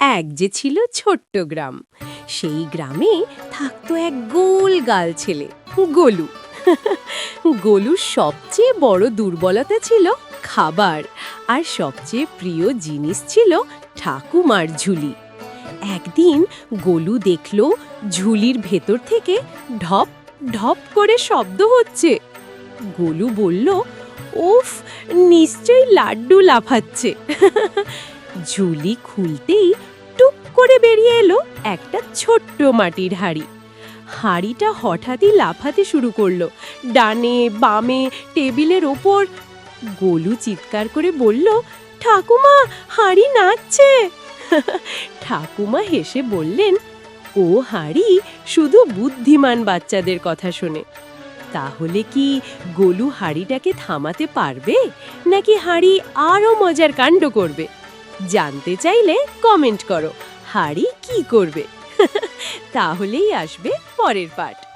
এক যে ছিল ছোট্ট গ্রাম। সেই গ্রামে থাকতো এক গোল গাল ছেলে, গোলু। গোলুর সবচেয়ে বড় দুর্বলতা ছিল খাবার আর সবচেয়ে প্রিয় জিনিস ছিল ঠাকুমার ঝুলি। একদিন গোলু দেখল ঝুলির ভেতর থেকে ঢপ ঢপ করে শব্দ হচ্ছে। গোলু বলল, উফ, নিশ্চয়ই লাড্ডু লাফাচ্ছে। ঝুলি খুলতেই টুক করে বেরিয়ে এলো একটা ছোট্ট মাটির হাঁড়ি। হাঁড়িটা হঠাৎই লাফাতে শুরু করল। ডানে, বামে, টেবিলের ওপর। গোলু চিৎকার করে বলল, ঠাকুমা, হাঁড়ি নাচছে। ঠাকুমা হেসে বললেন, ও হাঁড়ি শুধু বুদ্ধিমান বাচ্চাদের কথা শোনে। তাহলে কি গোলু হাঁড়িটাকে থামাতে পারবে? নাকি হাঁড়ি আরও মজার কাণ্ড করবে? জানতে চাইলে কমেন্ট করো। হাড়ি কি করবে? তাহলেই আসবে পরের পাঠ